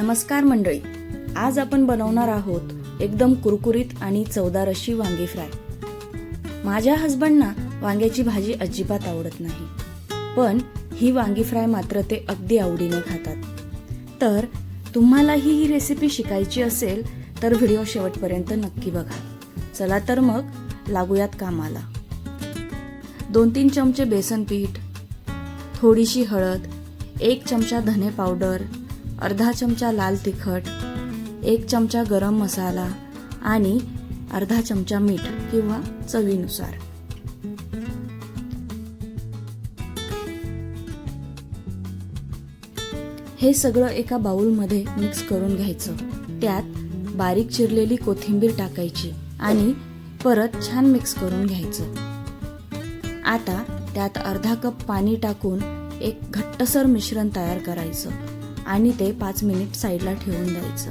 नमस्कार मंडळी. आज आपण बनवणार आहोत एकदम कुरकुरीत आणि चवदार अशी वांगी फ्राय. माझ्या हसबंडना वांग्याची भाजी अजिबात आवडत नाही. पण ही वांगी फ्राय मात्र ते अगदी आवडीने खातात. तर तुम्हालाही ही रेसिपी शिकायची असेल तर व्हिडिओ शेवटपर्यंत नक्की बघा. चला तर मग लागूयात कामाला. दोन तीन चमचे बेसन पीठ थोडीशी हळद एक चमचा धने पावडर अर्धा चमचा लाल तिखट एक चमचा गरम मसाला आणि अर्धा चमचा मीठ किंवा चवीनुसार. हे सगळं एका बाउलमध्ये मिक्स करून घ्यायचं. त्यात बारीक चिरलेली कोथिंबीर टाकायची आणि परत छान मिक्स करून घ्यायचं. आता त्यात अर्धा कप पाणी टाकून एक घट्टसर मिश्रण तयार करायचं. आणि ते पाच मिनिट साईडला ठेवून द्यायचं.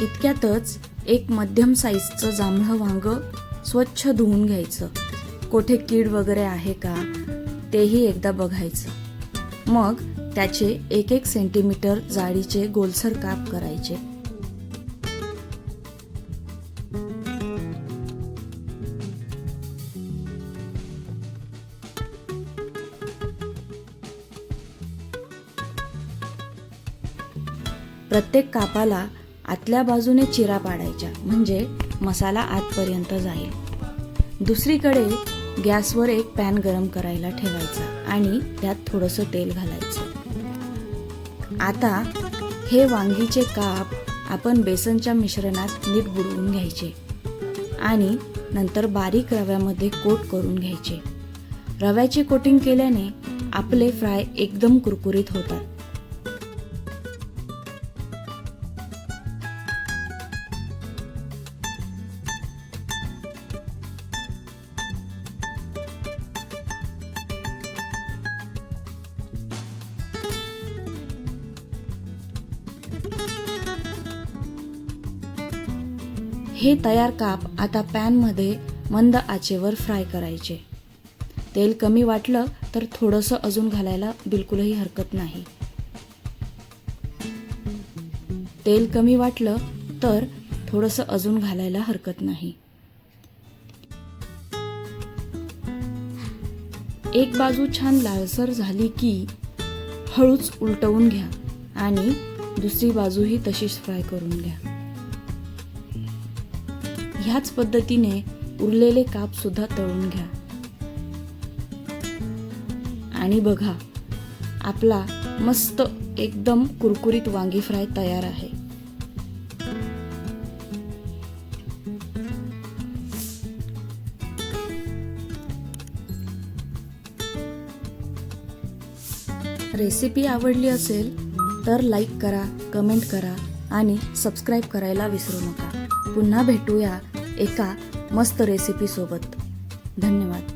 इतक्यातच एक मध्यम साईजचं जांभळं वांग स्वच्छ धुवून घ्यायचं. कोठे कीड वगैरे आहे का? तेही एकदा बघायचं. मग त्याचे एक एक सेंटीमीटर जाडीचे गोलसर काप करायचे. प्रत्येक कापाला आतल्या बाजूने चिरा पाडायच्या म्हणजे मसाला आतपर्यंत जाईल. दुसरीकडे गॅसवर एक पॅन गरम करायला ठेवायचा आणि त्यात थोडंसं तेल घालायचं. आता हे वांगीचे काप आपण बेसनच्या मिश्रणात नीट बुडवून घ्यायचे आणि नंतर बारीक रव्यामध्ये कोट करून घ्यायचे. रव्याची कोटिंग केल्याने आपले फ्राय एकदम कुरकुरीत होतात. हे तयार काप आता पॅनमध्ये मंद आचेवर फ्राय करायचे. तेल कमी वाटलं तर थोडंसं अजून घालायला बिलकुलही हरकत नाही. तेल कमी वाटलं तर थोडंसं अजून घालायला हरकत नाही. एक बाजू छान लालसर झाली की हळूच उलटवून घ्या आणि दुसरी बाजूही तशीच फ्राय करून घ्या. ह्याच पद्धतीने उरलेले काप सुद्धा तळून घ्या. आणि बघा आपला मस्त एकदम कुरकुरीत वांगी फ्राय तयार आहे. रेसिपी आवडली असेल तर लाईक करा कमेंट करा आणि सबस्क्राईब करायला विसरू नका. पुन्हा भेटूया एका मस्त रेसिपीसोबत धन्यवाद.